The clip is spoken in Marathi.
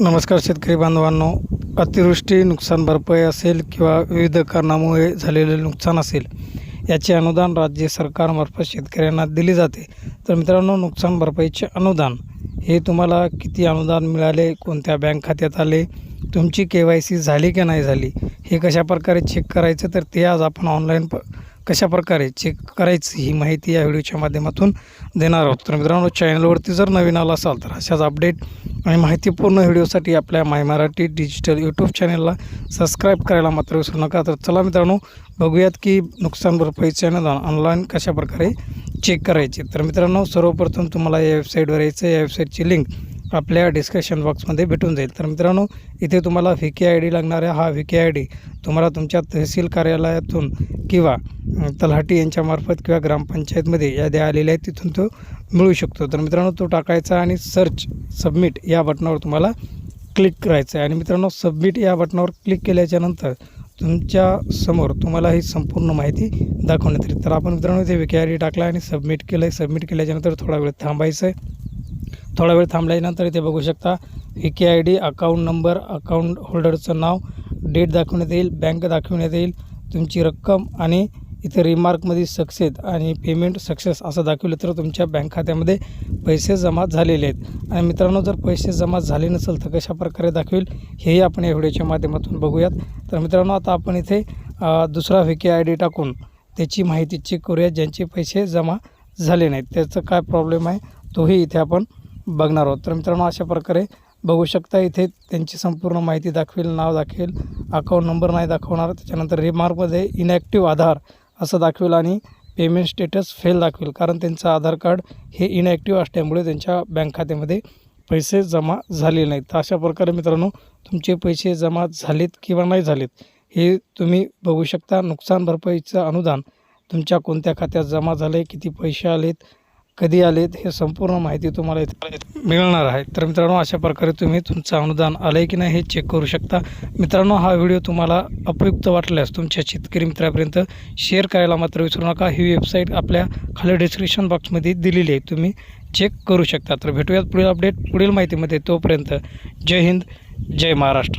नमस्कार शेतकरी बांधवांनो. अतिवृष्टी नुकसान भरपाई असेल किंवा विविध कारणामुळे झालेले नुकसान असेल याचे अनुदान राज्य सरकारमार्फत शेतकऱ्यांना दिले जाते. तर मित्रांनो नुकसान भरपाईचे अनुदान हे तुम्हाला किती अनुदान मिळाले कोणत्या बँक खात्यात आले तुमची के वाय सी झाली की नाही झाली हे कशाप्रकारे चेक करायचं तर ते आज आपण ऑनलाईन प कशा प्रकारे चेक करायची ही माहिती या व्हिडिओच्या माध्यमातून देणार आहोत. तर मित्रांनो चॅनलवरती जर नवीन आला असाल तर अशाच अपडेट आणि माहितीपूर्ण व्हिडिओसाठी आपल्या माय मराठी डिजिटल यूट्यूब चॅनलला सबस्क्राईब करायला मात्र विसरू नका. तर चला मित्रांनो बघूयात की नुकसान भरपाईचे अनुदान ऑनलाईन कशाप्रकारे चेक करायचे. तर मित्रांनो सर्वप्रथम तुम्हाला या वेबसाईटवर यायचं या वेबसाईटची लिंक आपल्या डिस्क्रिप्शन बॉक्समध्ये भेटून जाईल. तर मित्रांनो इथे तुम्हाला व्ही के आय डी लागणार आहे. हा व्ही के आय डी तुम्हाला तुमच्या तहसील कार्यालयातून किंवा तलहाटी तलाठी यांच्यामार्फत किंवा ग्रामपंचायतमध्ये याद्या आलेल्या आहेत तिथून तो मिळू शकतो. तर मित्रांनो तो टाकायचा आणि सर्च सबमिट या बटनावर तुम्हाला क्लिक करायचं आहे. आणि मित्रांनो सबमिट या बटनावर क्लिक केल्याच्यानंतर तुमच्यासमोर तुम्हाला ही संपूर्ण माहिती दाखवण्यात येईल. तर आपण मित्रांनो इथे व्ही आय डी टाकला आणि सबमिट केलं आहे सबमिट केल्याच्यानंतर थोडा वेळ थांबायचं आहे थोडा वेळ थांबल्यानंतर इथे बघू शकता V K I D account number account होल्डरचं नाव डेट दाखवण्यात येईल बँक दाखवण्यात येईल तुमची रक्कम आणि इथे रिमार्कमध्ये सक्सेस आणि पेमेंट सक्सेस असं दाखवलं तर तुमच्या बँक खात्यामध्ये पैसे जमा झालेले आहेत. आणि मित्रांनो जर पैसे जमा झाले नसेल तर कशा प्रकारे दाखवेल हेही आपण या व्हिडिओच्या माध्यमातून बघूयात. तर मित्रांनो आता आपण इथे दुसरा व्ही के आय डी टाकून त्याची माहिती चेक करूया ज्यांचे पैसे जमा झाले नाहीत. त्याचं काय प्रॉब्लेम आहे तोही इथे आपण बघणार आहोत. तर मित्रांनो अशा प्रकारे बघू शकता इथे त्यांची संपूर्ण माहिती दाखवेल नाव दाखवेल अकाउंट नंबर नाही दाखवणार. त्याच्यानंतर रिमार्कमध्ये इनॅक्टिव्ह आधार असं दाखवेल आणि पेमेंट स्टेटस फेल दाखवेल. कारण त्यांचं आधार कार्ड हे इनॲक्टिव्ह असल्यामुळे त्यांच्या बँक खात्यामध्ये पैसे जमा झालेले नाहीत. तर अशा प्रकारे मित्रांनो तुमचे पैसे जमा झालेत किंवा नाही झालेत हे तुम्ही बघू शकता. नुकसान भरपाईचं अनुदान तुमच्या कोणत्या खात्यात जमा झाले किती पैसे आलेत कधी आलेत हे संपूर्ण माहिती तुम्हाला मिळणार आहे. तर मित्रांनो अशा प्रकारे तुम्ही तुमचं अनुदान आलं आहे की नाही हे चेक करू शकता. मित्रांनो हा व्हिडिओ तुम्हाला उपयुक्त वाटल्यास तुमच्या शेतकरी मित्रापर्यंत शेअर करायला मात्र विसरू नका. ही वेबसाईट आपल्या खाली डिस्क्रिप्शन बॉक्समध्ये दिलेली आहे. तुम्ही चेक करू शकता. तर भेटूयात पुढील अपडेट पुढील माहितीमध्ये. तोपर्यंत जय हिंद जय महाराष्ट्र.